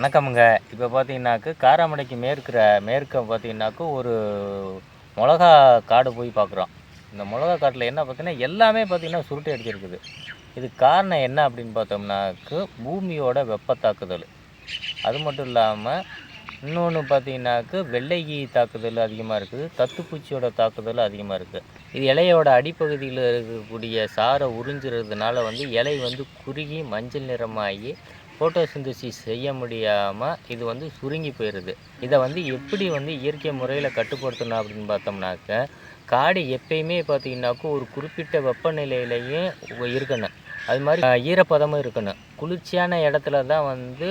வணக்கமுங்க. இப்போ பார்த்தீங்கன்னாக்கு காராமடைக்கு மேற்கிற மேற்க பார்த்தீங்கன்னாக்கு ஒரு மிளகா காடு போய் பார்க்குறோம் இந்த மிளகா காட்டில் என்ன பார்த்தீங்கன்னா எல்லாமே பார்த்தீங்கன்னா சுருட்டை அடிச்சிருக்குது. இது காரணம் என்ன அப்படின்னு பார்த்தோம்னாக்கு பூமியோட வெப்பத்தாக்குதல் அது மட்டும் இல்லாமல் இன்னொன்று பார்த்தீங்கன்னாக்கு வெள்ளைகி தாக்குதல் அதிகமாக இருக்குது. தத்துப்பூச்சியோட தாக்குதல் அதிகமாக இருக்குது. இது இலையோட அடிப்பகுதியில் இருக்கக்கூடிய சாரை உறிஞ்சுறதுனால வந்து இலை வந்து குறுகி மஞ்சள் நிறமாகி ஃபோட்டோசிந்தசிஸ் செய்ய முடியாமல் இது வந்து சுருங்கி போயிடுது இதை வந்து எப்படி வந்து இயற்கை முறையில் கட்டுப்படுத்தணும் அப்படின்னு பார்த்தோம்னாக்க காடு எப்பயுமே பார்த்தீங்கன்னாக்கா ஒரு குறிப்பிட்ட வெப்பநிலையிலையும் இருக்கணும். அது மாதிரி ஈரப்பதமும் இருக்கணும். குளிர்ச்சியான இடத்துல தான் வந்து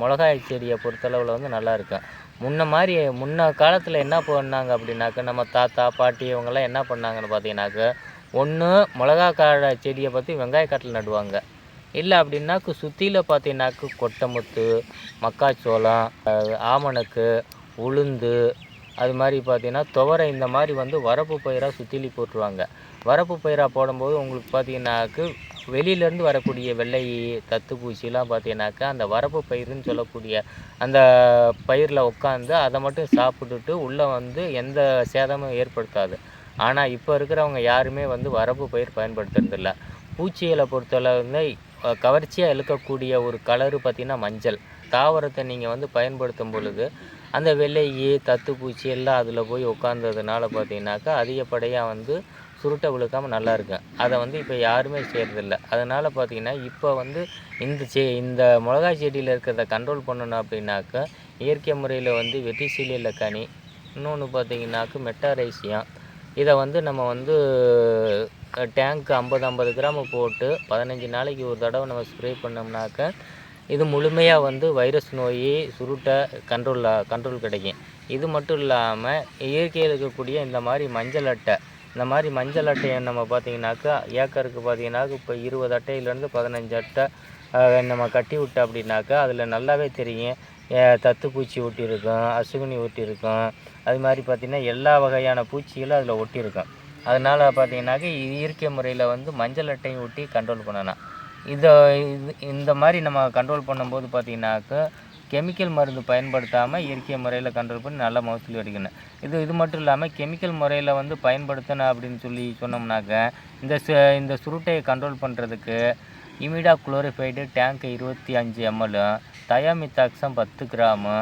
மிளகாய் செடியை பொறுத்தளவில் வந்து நல்லா இருக்கும். முன்ன மாதிரி முன்ன காலத்தில் என்ன பண்ணாங்க அப்படின்னாக்க நம்ம தாத்தா பாட்டி இவங்கெல்லாம் என்ன பண்ணாங்கன்னு பார்த்தீங்கன்னாக்க ஒன்று மிளகா காடை செடியை பற்றி வெங்காய காட்டில் நடுவாங்க. இல்லை அப்படின்னாக்கு சுற்றியில் பார்த்தீங்கன்னாக்கு கொட்டமுத்து மக்காச்சோளம் ஆமணக்கு உளுந்து அது மாதிரி பார்த்தீங்கன்னா துவரை இந்த மாதிரி வந்து வரப்பு பயிராக சுற்றிலி போட்டுருவாங்க. வரப்பு பயிராக போடும்போது உங்களுக்கு பார்த்தீங்கன்னாக்கு வெளியிலேருந்து வரக்கூடிய வெள்ளை தத்து பூச்சிலாம் பார்த்தீங்கன்னாக்கா அந்த வரப்பு பயிருன்னு சொல்லக்கூடிய அந்த பயிரில் உட்காந்து அதை மட்டும் சாப்பிட்டுட்டு உள்ளே வந்து எந்த சேதமும் ஏற்படுத்தாது. ஆனால் இப்போ இருக்கிறவங்க யாருமே வந்து வரப்பு பயிர் பயன்படுத்துறதில்ல. பூச்சிகளை பொறுத்தளவு கவர்ச்சியாக இழுக்கக்கூடிய ஒரு கலரு பார்த்திங்கன்னா மஞ்சள். தாவரத்தை நீங்கள் வந்து பயன்படுத்தும் பொழுது அந்த வெள்ளையி தத்துப்பூச்சி எல்லாம் அதில் போய் உட்காந்ததுனால பார்த்தீங்கன்னாக்கா அதிகப்படியாக வந்து சுருட்டை விழுக்காமல் நல்லா இருக்கும் அதை வந்து இப்போ யாருமே செய்கிறதில்ல அதனால் பார்த்தீங்கன்னா இப்போ வந்து இந்த செ இந்த மிளகாய் செடியில் இருக்கிறத கண்ட்ரோல் பண்ணணும் அப்படின்னாக்கா இயற்கை முறையில் வந்து வெட்டிசீலியில் கனி இன்னொன்று பார்த்தீங்கன்னாக்கு மெட்டாரைசியம் இதை வந்து நம்ம வந்து டேங்க்கு ஐம்பது ஐம்பது கிராம் போட்டு பதினஞ்சு நாளைக்கு ஒரு தடவை நம்ம ஸ்ப்ரே பண்ணோம்னாக்க இது முழுமையாக வந்து வைரஸ் நோய் சுருட்டை கண்ட்ரோலில் கண்ட்ரோல் கிடைக்கும். இது மட்டும் இல்லாமல் இயற்கையில் இருக்கக்கூடிய இந்த மாதிரி மஞ்சள் அட்டை இந்த மாதிரி மஞ்சள் அட்டையை நம்ம பார்த்தீங்கன்னாக்கா ஏக்கருக்கு பார்த்தீங்கன்னாக்கா இப்போ இருபது அட்டையிலேருந்து பதினஞ்சு அட்டை நம்ம கட்டி விட்டோம் அப்படின்னாக்கா அதில் நல்லாவே தெரியும். தத்துப்பூச்சி ஒட்டியிருக்கும் அசுகுனி ஒட்டியிருக்கும். அது மாதிரி பார்த்திங்கன்னா எல்லா வகையான பூச்சிகளும் அதில் ஒட்டியிருக்கும். அதனால் பார்த்தீங்கன்னாக்கா இயற்கை முறையில் வந்து மஞ்சள் அட்டையும் ஒட்டி கண்ட்ரோல் பண்ணலாம் இதை இது இந்த மாதிரி நம்ம கண்ட்ரோல் பண்ணும்போது பார்த்திங்கனாக்கா கெமிக்கல் மருந்து பயன்படுத்தாமல் இயற்கை முறையில் கண்ட்ரோல் பண்ணி நல்ல மகசூல் எடுக்கணும் இது இது மட்டும் இல்லாமல் கெமிக்கல் முறையில் வந்து பயன்படுத்தணும் அப்படின்னு சொல்லி சொன்னோம்னாக்க இந்த சு இந்த சுருட்டையை கண்ட்ரோல் பண்ணுறதுக்கு இமிடா குளோரிஃபைடு டேங்க் இருபத்தி அஞ்சு எம்எல்லும் தயாமித்தாக்சம் பத்து கிராமு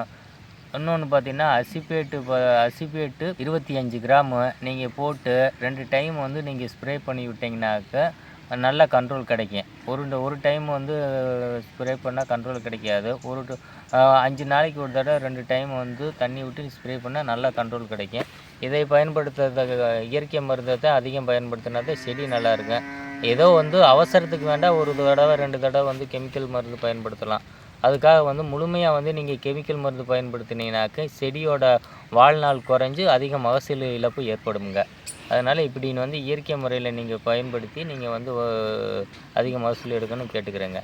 இன்னொன்று பார்த்தீங்கன்னா அசிபேட்டு ப அசிபேட்டு இருபத்தி அஞ்சு கிராமு நீங்கள் போட்டு ரெண்டு டைம் வந்து நீங்கள் ஸ்ப்ரே பண்ணி விட்டிங்கனாக்க நல்ல கண்ட்ரோல் கிடைக்கும். ஒரு ஒரு டைம் வந்து ஸ்ப்ரே பண்ணால் கண்ட்ரோல் கிடைக்காது. ஒரு அஞ்சு நாளைக்கு ஒரு தடவை ரெண்டு டைம் வந்து தண்ணி விட்டு ஸ்ப்ரே பண்ணால் நல்லா கண்ட்ரோல் கிடைக்கும். இதை பயன்படுத்துறத இயற்கை மருந்தை தான் அதிகம் பயன்படுத்தினா தான் செடி நல்லா இருக்கும். ஏதோ வந்து அவசரத்துக்கு வேண்டாம் ஒரு தடவை ரெண்டு தடவை வந்து கெமிக்கல் மருந்து பயன்படுத்தலாம். அதுக்காக வந்து முழுமையாக வந்து நீங்கள் கெமிக்கல் மருந்து பயன்படுத்தினீங்கனாக்க செடியோட வாழ்நாள் குறைஞ்சு அதிக மகசூல் இழப்பு ஏற்படுங்க அதனால் இப்படின்னு வந்து இயற்கை முறையில் நீங்கள் பயன்படுத்தி நீங்கள் வந்து அதிக மகசூல் எடுக்கணும்னு கேட்டுக்கிறேங்க.